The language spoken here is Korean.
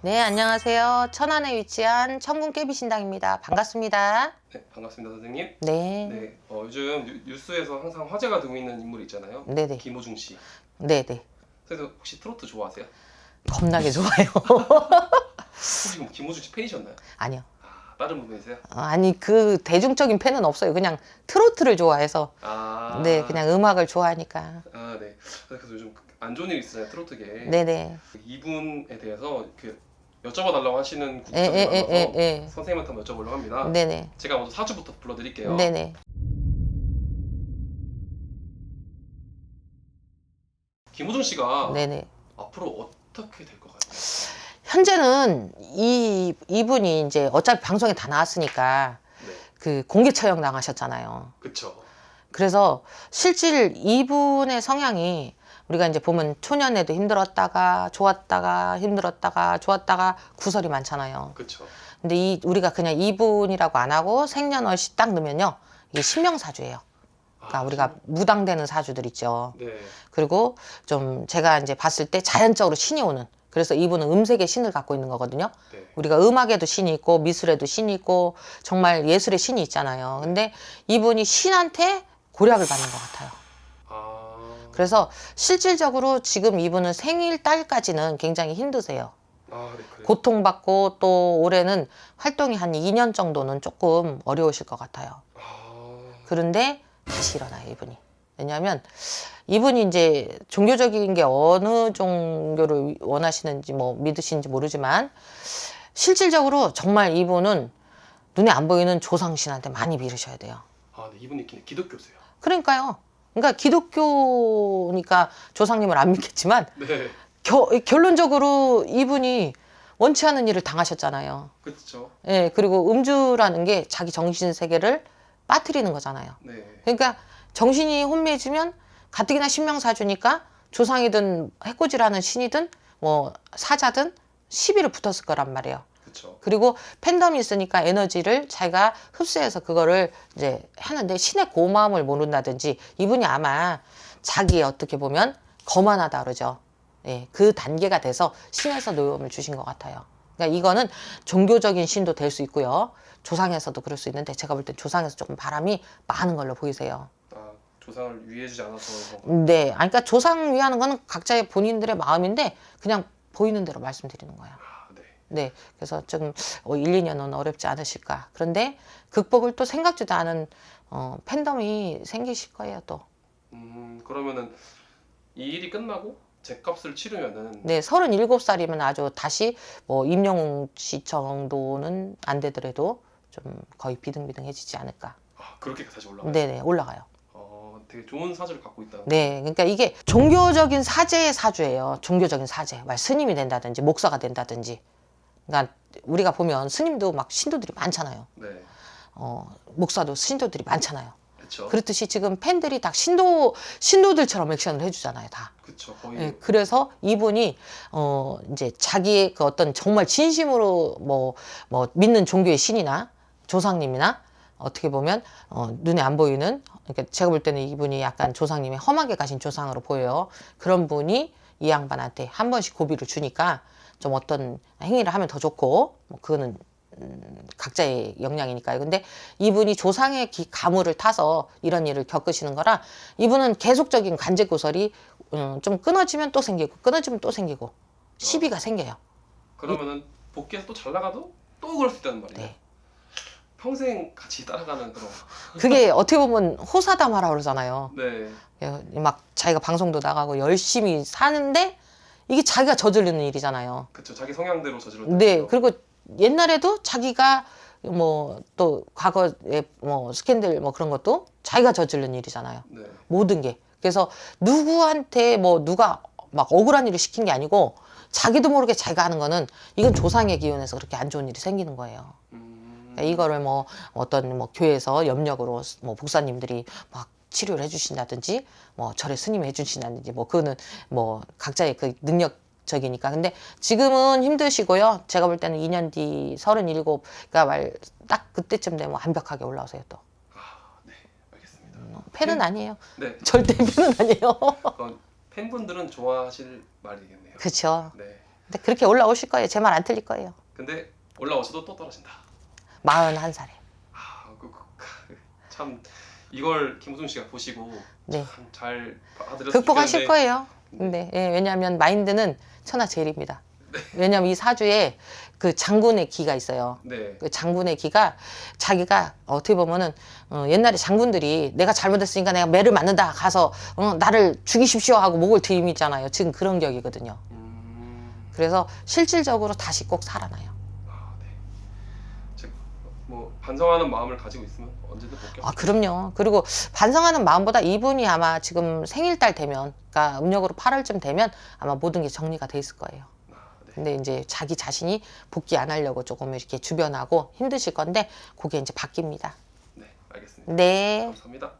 네, 안녕하세요. 천안에 위치한 천군 깨비신당입니다. 반갑습니다. 네, 반갑습니다, 선생님. 네. 네, 어, 요즘 뉴, 뉴스에서 항상 화제가 되고 있는 인물 있잖아요. 네네. 김호중 씨. 네네. 그래서 혹시 트로트 좋아하세요? 겁나게 좋아요. 혹시 지금 김호중 씨 팬이셨나요? 아니요. 아, 다른 분이세요? 어, 아니, 그 대중적인 팬은 없어요. 그냥 트로트를 좋아해서. 아, 네, 그냥 음악을 좋아하니까. 아, 네. 그래서 요즘 안 좋은 일 있어요, 트로트계. 네네. 이분에 대해서 그 여쭤봐달라고 하시는 구독자분이 에, 많아서 에, 에. 선생님한테 한번 여쭤보려고 합니다. 네네. 제가 먼저 사주부터 불러드릴게요. 네네. 김호중 씨가 네네. 앞으로 어떻게 될 것 같아요? 현재는 이, 이분이 이제 어차피 방송에 다 나왔으니까 네, 그 공개 처형 당하셨잖아요. 그쵸. 그래서 실질 이분의 성향이 우리가 이제 보면 초년에도 힘들었다가 좋았다가 힘들었다가 좋았다가 구설이 많잖아요. 그쵸. 근데 이 우리가 그냥 이분이라고 안 하고 생년월시 딱 넣으면요. 이게 신명사주예요. 그러니까 아, 우리가 무당되는 사주들 있죠. 네, 그리고 좀 제가 이제 봤을 때 자연적으로 신이 오는 그래서 이분은 음색의 신을 갖고 있는 거거든요. 네. 우리가 음악에도 신이 있고 미술에도 신이 있고 정말 예술의 신이 있잖아요. 근데 이분이 신한테 고략을 받는 것 같아요. 아, 그래서 실질적으로 지금 이분은 생일 달까지는 굉장히 힘드세요. 아, 네. 고통받고 또 올해는 활동이 한 2년 정도는 조금 어려우실 것 같아요. 아, 그런데 다시 일어나요, 이분이. 왜냐하면 이분이 이제 종교적인 게 어느 종교를 원하시는지 뭐 믿으시는지 모르지만 실질적으로 정말 이분은 눈에 안 보이는 조상신한테 많이 빌으셔야 돼요. 아, 네, 이분이 기- 기독교세요. 그러니까요. 그러니까 기독교니까 조상님을 안 믿겠지만 네, 겨- 결론적으로 이분이 원치 않은 일을 당하셨잖아요. 그렇죠. 예, 그리고 음주라는 게 자기 정신 세계를 빠뜨리는 거잖아요. 네, 그러니까 정신이 혼미해지면 가뜩이나 신명사주니까 조상이든 해코지라는 신이든 뭐 사자든 시비를 붙었을 거란 말이에요. 그렇죠. 그리고 팬덤이 있으니까 에너지를 자기가 흡수해서 그거를 이제 하는데 신의 고마움을 모른다든지 이분이 아마 자기의 어떻게 보면 거만하다 그러죠. 예, 그 단계가 돼서 신에서 노염을 주신 것 같아요. 그러니까 이거는 종교적인 신도 될 수 있고요. 조상에서도 그럴 수 있는데 제가 볼땐 조상에서 조금 바람이 많은 걸로 보이세요. 아, 조상을 위해주지 않아서 그런 거. 네, 아니, 그러니까 조상 위하는 거는 각자의 본인들의 마음인데 그냥 보이는 대로 말씀드리는 거예요. 아, 네. 네, 그래서 좀 어, 1, 2년은 어렵지 않으실까. 그런데 극복을 또 생각지도 않은 어, 팬덤이 생기실 거예요, 또. 음, 그러면은 이 일이 끝나고 제 값을 치르면은 네, 37살이면 아주 다시 뭐 임영웅 씨 정도는 안 되더라도 좀 거의 비등비등해지지 않을까. 아, 그렇게 다시 올라가요. 네, 네, 올라가요. 어, 되게 좋은 사주를 갖고 있다. 네, 그러니까 이게 종교적인 사제의 사주예요. 종교적인 사제. 말 스님이 된다든지 목사가 된다든지. 그러니까 우리가 보면 스님도 막 신도들이 많잖아요. 네, 어, 목사도 신도들이 많잖아요. 그렇죠. 그렇듯이 지금 팬들이 다 신도 신도들처럼 액션을 해주잖아요, 다. 그렇죠. 거의 예, 그래서 이분이 어 이제 자기의 그 어떤 정말 진심으로 뭐뭐 믿는 종교의 신이나 조상님이나 어떻게 보면 어 눈에 안 보이는 그러니까 제가 볼 때는 이분이 약간 조상님이 험하게 가신 조상으로 보여요. 그런 분이 이 양반한테 한 번씩 고비를 주니까 좀 어떤 행위를 하면 더 좋고 뭐 그거는 음, 각자의 역량이니까요. 근데 이분이 조상의 기, 가물을 타서 이런 일을 겪으시는 거라 이분은 계속적인 관제고설이 음, 좀 끊어지면 또 생기고 끊어지면 또 생기고 시비가 생겨요. 그러면은 복귀해서 또 잘 나가도 또 그럴 수 있다는 말이에요. 네. 평생 같이 따라가는 그런. 그게 어떻게 보면 호사다마라 그러잖아요. 네, 예, 막 자기가 방송도 나가고 열심히 사는데 이게 자기가 저지르는 일이잖아요. 그렇죠. 자기 성향대로 저지르는. 네. 그리고 옛날에도 자기가 뭐 또 과거에 뭐 스캔들 뭐 그런 것도 자기가 저지른 일이잖아요. 네, 모든 게. 그래서 누구한테 뭐 누가 막 억울한 일을 시킨 게 아니고 자기도 모르게 자기가 하는 거는 이건 조상의 기운에서 그렇게 안 좋은 일이 생기는 거예요. 음, 그러니까 이거를 뭐 어떤 뭐 교회에서 염력으로 뭐 목사님들이 막 치료를 해주신다든지 뭐 절에 스님이 해주신다든지 뭐 그거는 뭐 각자의 그 능력 적이니까 근데 지금은 힘드시고요 제가 볼 때는 2년 뒤 37가 말 딱 그때쯤 되면 완벽하게 올라오세요 또 아, 네, 알겠습니다. 팬은 아니에요 네, 절대 팬은 아니에요 그건 팬분들은 좋아하실 말이겠네요. 그렇죠 네, 근데 그렇게 올라오실 거예요. 제 말 안 틀릴 거예요. 근데 올라오셔도 또 떨어진다. 41살에. 아, 그, 그, 그, 참 이걸 김우중 씨가 보시고 네. 참잘 받아들였으면 극복하실 좋겠는데 거예요. 근데 예, 왜냐하면 마인드는 천하제일입니다. 왜냐하면 이 사주에 그 장군의 기가 있어요. 네. 그 장군의 기가 자기가 어떻게 보면은 어, 옛날에 장군들이 내가 잘못했으니까 내가 매를 맞는다 가서 어, 나를 죽이십시오 하고 목을 들이미잖아요. 지금 그런 격이거든요. 음, 그래서 실질적으로 다시 꼭 살아나요. 반성하는 마음을 가지고 있으면 언제든 복귀. 아 그럼요. 그리고 반성하는 마음보다 이분이 아마 지금 생일달 되면, 그러니까 음력으로 8월쯤 되면 아마 모든 게 정리가 돼 있을 거예요. 아, 네. 근데 이제 자기 자신이 복귀 안 하려고 조금 이렇게 주변하고 힘드실 건데 그게 이제 바뀝니다. 네, 알겠습니다. 네. 감사합니다.